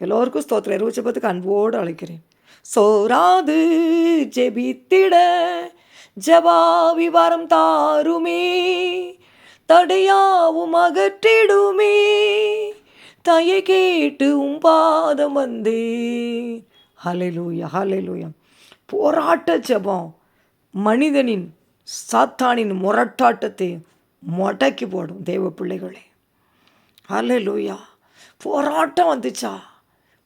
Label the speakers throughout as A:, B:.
A: எல்லோருக்கும் ஸ்தோத்திரம். இரவு ஜெபத்துக்கு அன்போடு அழைக்கிறேன். சோராது ஜெபித்திட ஜபாவி வரம் தாருமே தடையாவும் அகற்றிடுமே தயை கேட்டு உம் பாதம் வந்தே. ஹலெலூயா ஹலெலூயா போராட்ட ஜபம் மனிதனின் சாத்தானின் முரட்டாட்டத்தை முடக்கி போடும் தேவ பிள்ளைகளே. ஹலெலூயா போராட்டம் வந்துச்சா?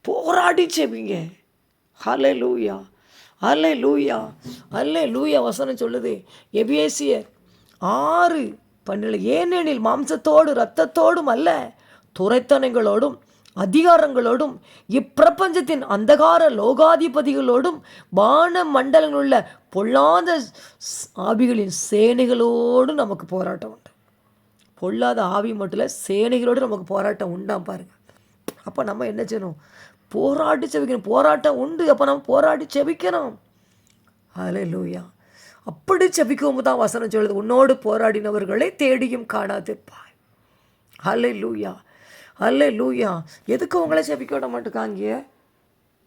A: போராடி செபிங்க லூயா ஹalleluya லூயா வசனம் சொல்லுது. எபிஎசியர் ஆறு பண்ணல ஏனெனில் மாம்சத்தோடு இரத்தத்தோடும் அல்ல துரைத்தனங்களோடும் அதிகாரங்களோடும் இப்பிரபஞ்சத்தின் அந்தகார லோகாதிபதிகளோடும் வான மண்டலங்களில் பொல்லாத ஆவிகளின் சேனைகளோடும் நமக்கு போராட்டம் உண்டு. பொல்லாத ஆவி மட்டும் இல்லை சேனைகளோடு நமக்கு போராட்டம் உண்டாம் பாருங்கள் அப்போ நம்ம என்ன செய்யணும்? போராடி செபிக்கணும் போராட்டம் உண்டு. அப்போ நம்ம போராடி செபிக்கணும் அதில் லூயா அப்படி செபிக்கவும் தான் வசனம் சொல்லுது. உன்னோடு போராடினவர்களை தேடியும் காணாதிருப்பாய் அல்ல லூயா அல்ல லூயா எதுக்கு உங்களை செபிக்க விட மாட்டேக்காங்க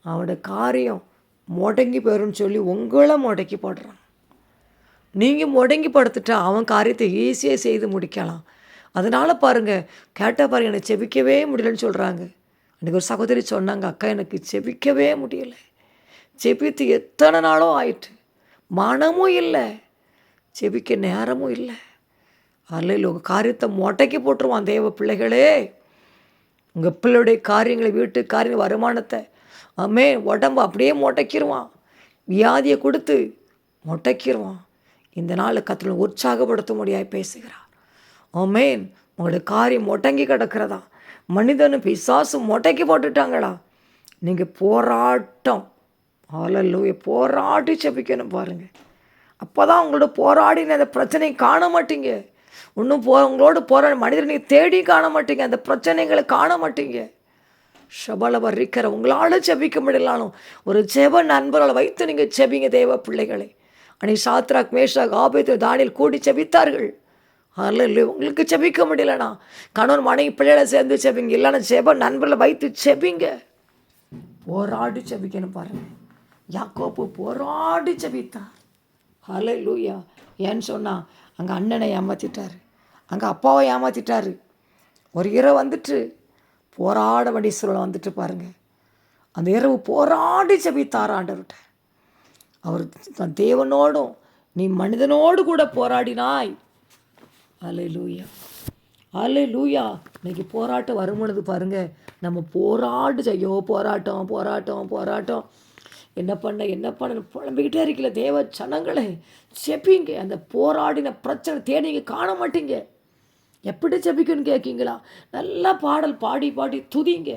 A: அவனோட காரியம் முடங்கி போயிடும்னு சொல்லி உங்களை முடக்கி போடுறான். நீங்கள் முடங்கி படுத்துட்டா அவன் காரியத்தை ஈஸியாக செய்து முடிக்கலாம். அதனால் பாருங்கள் கேட்டால் பாருங்க என்னை செபிக்கவே முடியலன்னு சொல்கிறாங்க அன்றைக்கி ஒரு சகோதரி சொன்னாங்க அக்கா எனக்கு செபிக்கவே முடியலை. செபித்து எத்தனை நாளும் ஆயிட்டு. மனமும் இல்லை. செபிக்க நேரமும் இல்லை. அல்லையில் உங்கள் காரியத்தை மொட்டைக்கு போட்டுருவான் தேவ பிள்ளைகளே. உங்கள் பிள்ளையுடைய காரியங்களை வீட்டு காரிய வருமானத்தை அமே உடம்பு அப்படியே மொட்டைக்கிடுவான் வியாதியை கொடுத்து மொட்டைக்கிடுவான் இந்த நாள் கத்துல உற்சாகப்படுத்த முடியாது பேசுகிறார். ஆமேன். உங்களுடைய காரியம் மொட்டங்கி கிடக்கிறதா? மனிதனு பிசாசு மொட்டைக்கு போட்டுட்டாங்களா? நீங்கள் போராட்டம். ஆலல்லூய போராடி செபிக்கணும் பாருங்கள் அப்போ தான் உங்களோட போராடின அந்த பிரச்சனையை காண மாட்டீங்க. இன்னும் போ உங்களோட போராடி மனிதர் நீங்கள் தேடி காண மாட்டீங்க. அந்த பிரச்சனைகளை காண மாட்டீங்க. ஷபலவர் வர்றிக்கிற உங்களால் செபிக்க முடியலாலும் ஒரு ஜெப நண்பர்களை வைத்து நீங்கள் செபிங்க தேவ பிள்ளைகளை. அனி சாத்ராக் மேஷாக் ஆபேத்து தானியில் கூடி செபித்தார்கள். அல்ல உங்களுக்கு செபிக்க முடியலண்ணா கணவன் மனைவி பிள்ளைகளை சேர்ந்து செபிங்க. இல்லைன்னா செப நண்பர்களை வைத்து செபிங்க. போராடி செபிக்கணும் பாருங்க. யாக்கோப்பு போராடி செபித்தார். ஹலே லூயா ஏன்னு சொன்னால் அங்கே அண்ணனை ஏமாற்றிட்டாரு அங்கே அப்பாவை ஏமாற்றிட்டாரு ஒரு இரவு வந்துட்டு போராட வேண்டிய சூழலை வந்துட்டு பாருங்கள் அந்த இரவு போராடி செபித்தார் ஆண்டவர்கிட்ட. அவர் தன் தேவனோடும் நீ மனிதனோடு கூட போராடினாய். அலை லூயா அலை லூயா இன்னைக்கு போராட்டம் வரும் பொழுது பாருங்க நம்ம போராடு ஐயோ போராட்டம் போராட்டம் போராட்டம். என்ன பண்ண என்ன பண்ண புலம்பிக்கிட்டே இருக்கல தேவ சனங்களே செப்பிங்க அந்த போராடின பிரச்சனை தேடிங்க காண மாட்டீங்க. எப்படி ஜெபிக்கணும்னு கேட்கீங்களா? நல்லா பாடல் பாடி பாடி துதிங்க.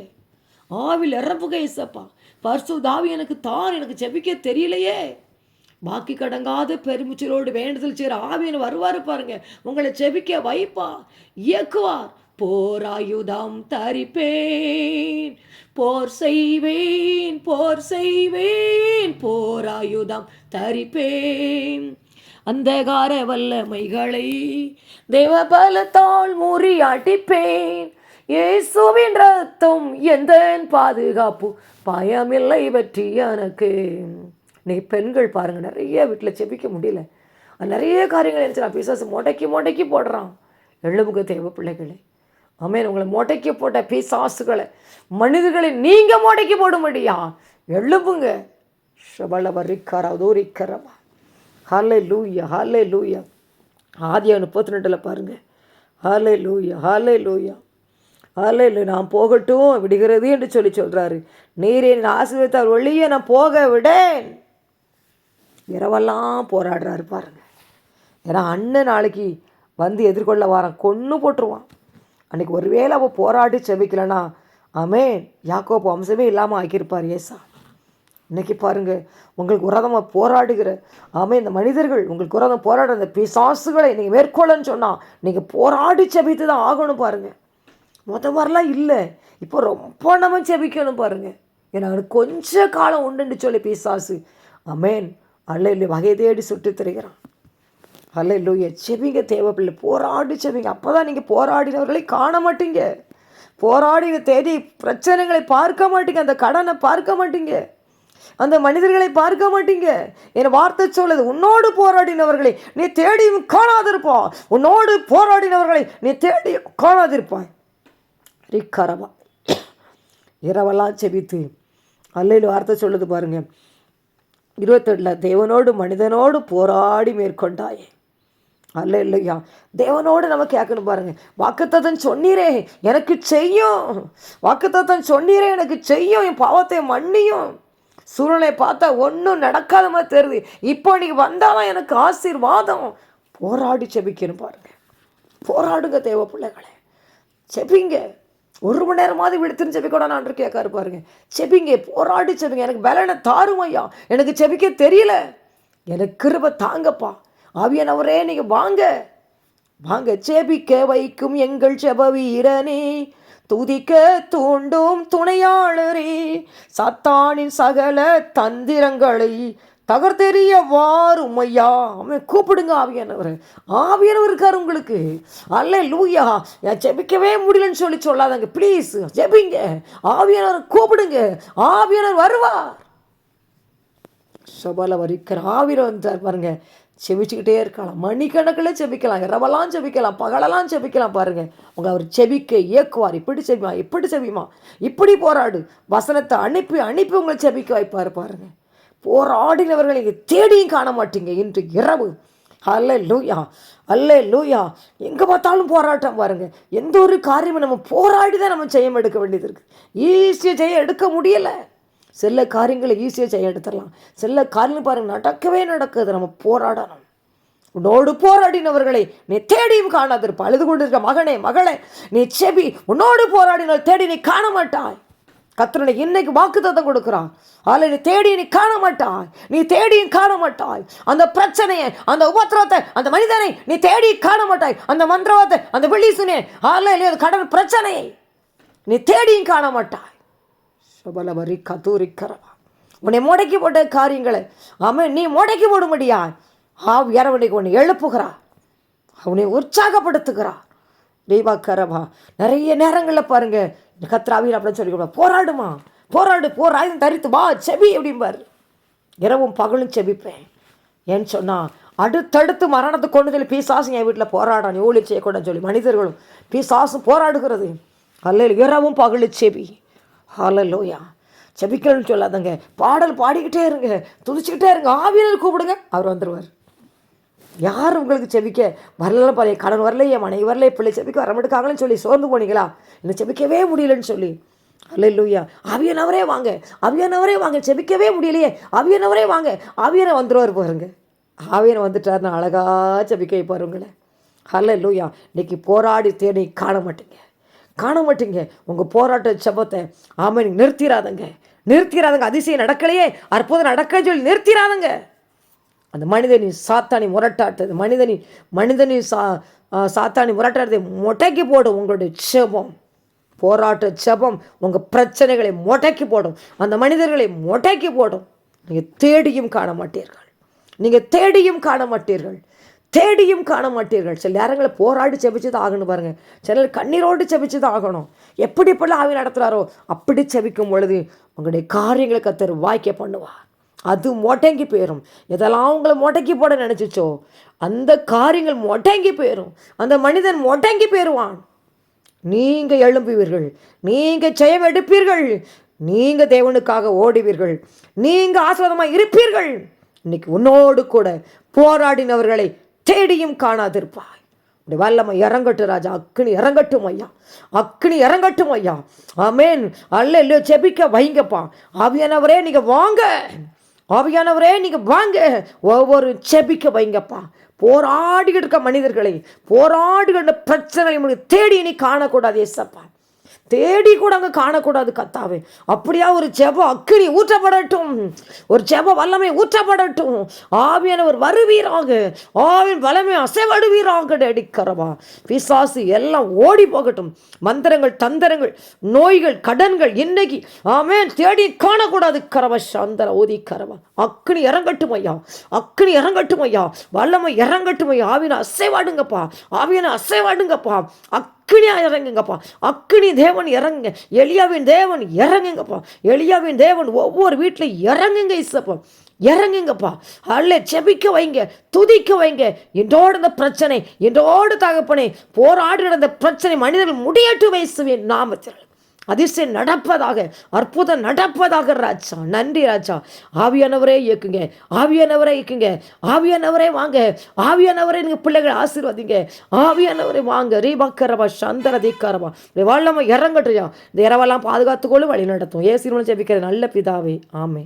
A: ஆவில் இறப்புக இசப்பா. பர்சு தாவி எனக்கு தான் எனக்கு ஜெபிக்க தெரியலையே. பாக்கி கடங்காத பெருமுச்சலோடு வேண்டுதல் செய்கிற ஆவியன் வருவார் பாருங்க. உங்களை செபிக்க வைப்பா. இயக்குவார். போராயுதம் தரிப்பேன். போர் செய்வேன் போர் செய்வேன் போராயுதம் தரிப்பேன். அந்தகார வல்லமைகளை தேவ பலத்தால் முறியாட்டிப்பேன் இயேசுவின் ரத்தம் எந்த பாதுகாப்பு? பயமில்லை பற்றி எனக்கு. இன்றைக்கி பெண்கள் பாருங்கள் நிறைய வீட்டில் செபிக்க முடியல. நிறைய காரியங்கள் நினச்சி பிசாசு மொட்டைக்கு மொட்டைக்கு போடுறான். எழுபுக்கு தேவ பிள்ளைகளே. ஆமேன். உங்களை மொட்டைக்கு போட்ட பிசாசுகளை மனிதர்களை நீங்கள் மொட்டைக்கு போடும்படியா? எழுப்புங்க ஷபலவரிக்கரா தூரிக்கரவா ஹாலே லூயா ஹாலே லூயா ஆதியா முப்பத்தி ரெண்டில் பாருங்கள் ஹாலே லூயா ஹாலே லூயா ஹாலே லூ நான் போகட்டும் விடுகிறது என்று சொல்லி சொல்கிறாரு நீரே ஆசிரியத்தால் ஒழிய நான் போக விடேன். இரவெல்லாம் போராடுறாரு பாருங்க. ஏன்னா அண்ணன் நாளைக்கு வந்து எதிர்கொள்ள வாரான் கொன்று போட்டுருவான். அன்னைக்கு ஒருவேளை அவள் போராடி செபிக்கலனா ஆமேன் யாக்கோப்பு வம்சமே இல்லாமல் ஆக்கியிருப்பார் ஏசா. இன்னைக்கு பாருங்கள் உங்களுக்கு உரதமாக போராடுகிற ஆமே இந்த மனிதர்கள் உங்களுக்கு உரதம் போராடுற அந்த பிசாசுகளை நீங்கள் மேற்கொள்ளன்னு சொன்னால் நீங்கள் போராடி செபித்து தான் ஆகணும் பாருங்கள் மொத்த மாதிரிலாம் இல்லை. இப்போ ரொம்ப நம்ம செபிக்கணும் பாருங்கள் ஏன்னா கொஞ்சம் காலம் உண்டுன்னு சொல்லி பிசாசு அமேன் அல்ல இல்லை வகை தேடி சுட்டு திரிகிறான். அல்ல இல்லையே செவிங்க தேவைப்பில்லை போராடி செவிங்க அப்போ தான் நீங்கள் போராடினவர்களை காண மாட்டீங்க. போராடின தேடி பிரச்சனைகளை பார்க்க மாட்டீங்க. அந்த கடனை பார்க்க மாட்டீங்க. அந்த மனிதர்களை பார்க்க மாட்டீங்க. என் வார்த்தை சொல்லுது உன்னோடு போராடினவர்களை நீ தேடியும் காணாதிருப்பா உன்னோடு போராடினவர்களை நீ தேடி காணாதிருப்பாய். ரிக்கரவா. இரவெல்லாம் செபித்து. அல்லையில் வார்த்தை சொல்லுது பாருங்க. இருபத்தெட்டில் தேவனோடு மனிதனோடு போராடி மேற்கொண்டாயே. அல்ல இல்லையா தேவனோடு நம்ம கேட்கணும் பாருங்க. வாக்குத்தத்தன் சொன்னீரே எனக்கு செய்யும். வாக்குத்தத்தன் சொன்னீரே எனக்கு செய்யும். என் பாவத்தை மன்னியும். சூழ்நிலையை பார்த்தா ஒன்றும் நடக்காத மாதிரி தெரியுது. இப்போ நீ வந்தாலும் எனக்கு ஆசீர்வாதம். போராடி செபிக்கணும் பாருங்க. போராடுங்க தேவ பிள்ளைகளே. செபிங்க. ஒரு மணி நேரமாவது விடுத்துன்னு செபிக்கூட நான் கேட்காரு பாருங்க. செபிங்க போராடி செபிங்க. எனக்கு பலனை தாரும் ஐயா. எனக்கு செபிக்க தெரியல. எனக்கு கிருப தாங்கப்பா. ஆவியானவரே நீங்கள் வாங்க. வாங்க செபிக்க வைக்கும் எங்கள் செப வீரனே துதிக்க தூண்டும் துணையாளரே. சத்தானின் சகல தந்திரங்களை தகர்த்தெறிய வாரும் ஐயா அவன் கூப்பிடுங்க ஆவியானவர். ஆவியானவர் இருக்கார் உங்களுக்கு. அல்ல லூயா என் ஜெபிக்கவே முடியலன்னு சொல்லி சொல்லாதாங்க. ப்ளீஸ் ஜெபிங்க. ஆவியானவர் கூப்பிடுங்க. ஆவியானவர் வருவார். சபால வரிக்கிற ஆவிரம் வந்தார் பாருங்க. செபிச்சுக்கிட்டே இருக்கலாம். மணிக்கணக்கில் செபிக்கலாம் இரவெல்லாம் செபிக்கலாம் பகலெல்லாம் செபிக்கலாம் பாருங்கள் அவங்க அவர் செபிக்க இயக்குவார். இப்படி செபிமா இப்படி செபிமா இப்படி போராடு. வசனத்தை அனுப்பி அனுப்பி உங்களை செபிக்க வைப்பார் பாருங்கள் போராடினவர்களை தேடியும் காண மாட்டீங்க இன்று இரவு. அல்ல லூயா அல்ல லூயா எங்கே பார்த்தாலும் போராட்டம் பாருங்கள் எந்த ஒரு காரியமும் நம்ம போராடி தான் நம்ம ஜெயம் எடுக்க வேண்டியது இருக்குது ஈஸியாக ஜெயம் எடுக்க முடியலை. சில காரியங்களை ஈஸியாக ஜெயம் எடுத்துடலாம். சில காரியங்கள் பாருங்கள் நடக்கவே நடக்குது. நம்ம போராடணும். உன்னோடு போராடினவர்களை நீ தேடியும் காணாதிருப்பா அழுது கொண்டிருக்க மகனே மகளே நீ செபி உன்னோடு போராடினால் தேடி நீ காண மாட்டாய் கத்தருடைய இன்னைக்கு வாக்குத்தத்தம் கொடுக்குறான் அதில் நீ தேடி நீ காண மாட்டாய் நீ தேடியும் காண மாட்டாய் அந்த பிரச்சனையை அந்த உபத்திரத்தை அந்த மனிதனை நீ தேடி காண மாட்டாய் அந்த மந்திரவாதத்தை அந்த வெள்ளீசுனே அது கடன் பிரச்சனையை நீ தேடியும் காண மாட்டாய் சபலவரி கதூரிக்கிறவா உன்னை முடக்கி போட்ட காரியங்களை அவன் நீ முடக்கி போடும்படியா ஆவ் இரவனைக்கு உன்னை எழுப்புகிறா அவனை உற்சாகப்படுத்துகிறா தெய்வா நிறைய நேரங்களில் பாருங்கள் கத்ராவியில் அப்படின்னு சொல்லி கொடுப்பா. போராடுமா. போராடு போராயுதம் தரித்து வா செவி அப்படிம்பார். இரவும் பகலும் செபிப்பேன். ஏன்னு சொன்னால் அடுத்தடுத்து மரணத்தை கொண்டுதல் சொல்லி என் வீட்டில் போராடான் ஊழி செய்யக்கூடாதுன்னு சொல்லி மனிதர்களும் பீசாசும் போராடுகிறது. அல்ல இரவும் பகலும் செவி ஹalleluya. செபிக்கணும்னு சொல்லாதங்க. பாடல் பாடிக்கிட்டே இருங்க. துதிச்சுக்கிட்டே இருங்க. ஆவியனர் கூப்பிடுங்க. அவர் வந்துடுவார் யார் உங்களுக்கு செபிக்க? வரல பாரு கடன் வரல என் மனைவி வரல என் பிள்ளை செபிக்க வரமாட்டுக்காங்கன்னு சொல்லி சோர்ந்து போனீங்களா? இல்லை செபிக்கவே முடியலன்னு சொல்லி. அல்லையா அவியனவரே வாங்க அவியனவரே வாங்க செபிக்கவே முடியலையே. அவியனவரே வாங்க அவியனை வந்துடுவார் பாருங்க. ஆவியனை வந்துட்டாருன்னு அழகா செபிக்க வைப்பார் உங்களை. அல்லையா இன்னைக்கு போராடி தேடி காண மாட்டீங்க. காண மாட்டீங்க. உங்கள் போராட்ட செபத்தை ஆமாம் நீங்கள் நிறுத்திடாதங்க நிறுத்திடாதங்க அதிசயம் நடக்கலையே. அற்புதம் நடக்க சொல்லி நிறுத்திடாதங்க அந்த மனிதனின் சாத்தானி முரட்டாட்டது மனிதனின் மனிதனின் சா சாத்தானி முரட்டாட்டத்தை முடக்கி போடும் உங்களுடைய செபம். போராட்ட செபம் உங்கள் பிரச்சனைகளை முடக்கி போடும். அந்த மனிதர்களை முடக்கி போடும். நீங்கள் தேடியும் காண மாட்டீர்கள் நீங்கள் தேடியும் காண மாட்டீர்கள் தேடியும் காண மாட்டீர்கள் சில நேரங்களில் போராடி செபிச்சு தான் ஆகணும் பாருங்கள் சிலர் கண்ணீரோடு செபிச்சு தான் ஆகணும். எப்படி இப்படிலாம் ஆவி நடத்துகிறாரோ அப்படி செபிக்கும் பொழுது உங்களுடைய காரியங்களை கத்தர் வாய்க்க பண்ணுவார். அது மொட்டங்கி போயிடும் எதெல்லாம் உங்களை மொட்டக்கி போட நினச்சிச்சோ அந்த காரியங்கள் மொட்டங்கி போயிடும் அந்த மனிதன் மொட்டங்கி போயிடுவான் நீங்கள் எழும்புவீர்கள். நீங்கள் ஜெயம் எடுப்பீர்கள். நீங்கள் தேவனுக்காக ஓடுவீர்கள். நீங்கள் ஆஸ்வாதமாக இருப்பீர்கள். இன்னைக்கு உன்னோடு கூட போராடினவர்களை தேடியும் காணாதிருப்பாய். உடைய வல்லமை இறங்கட்டும் ராஜா. அக்னி இறங்கட்டும் ஐயா. அக்னி இறங்கட்டும் ஐயா. ஆமேன். அல்ல இல்லையோ செபிக்க வைங்கப்பா. அவியனவரே நீங்கள் வாங்க. ஆவியானவரே நீங்கள் வாங்க. ஒவ்வொரு செபிக்க வைங்கப்பா. போராடிக்கிட்டு இருக்க மனிதர்களை போராடுகின்ற பிரச்சனைகளை தேடி நீ காணக்கூடாது ஏசப்பா. தேடி கூட அங்கே காணக்கூடாது கத்தாவே. அப்படியா ஒரு ஜெப அக்கினி ஊற்றப்படட்டும். ஒரு ஜெப வல்லமை ஊற்றப்படட்டும். ஆவியானவர் வருவீராக. ஆவின் வல்லமை அசைவடுவீராக. அடிக்கிறவா பிசாசு எல்லாம் ஓடி போகட்டும். மந்திரங்கள் தந்திரங்கள் நோய்கள் கடன்கள் இன்னைக்கு. ஆமே தேடி காணக்கூடாது கரவ சந்தர ஓதி கரவா. அக்கினி இறங்கட்டும் ஐயா. அக்கினி இறங்கட்டும் ஐயா. வல்லமை இறங்கட்டும் ஐயா. ஆவியனை அசைவாடுங்கப்பா. ஆவியனை அசைவாடுங்கப்பா. அக் அக்கினியாக இறங்குங்கப்பா. அக்கினி தேவன் இறங்குங்க. எளியாவின் தேவன் இறங்குங்கப்பா. எளியாவின் தேவன் ஒவ்வொரு வீட்டில் இறங்குங்க இசப்பா இறங்குங்கப்பா. அல்ல செபிக்க வைங்க துதிக்க வைங்க. என்றோடு இந்த பிரச்சனை என்றோடு தகப்பனே போராடி நடந்த பிரச்சனை மனிதர்கள் முடியட்டு வைசுவேன் நாமத்தில். அதிசயம் நடப்பதாக அற்புதம் நடப்பதாக ராஜா. நன்றி ராஜா. ஆவியானவரே இயக்குங்க. ஆவியானவரே இயக்குங்க. ஆவியானவரே வாங்க. ஆவியானவரே நீங்கள் பிள்ளைகளை ஆசீர்வாதிங்க. ஆவியானவரே வாங்க. ரீபாக்கரவா சந்தர தீக்காரவா. வல்லமை இறங்கட்டும் இந்த இரவெல்லாம் பாதுகாத்துக்கொள்ளும் வழி நடத்தும். ஏசி ஜெபிக்கிற நல்ல பிதாவே. ஆமே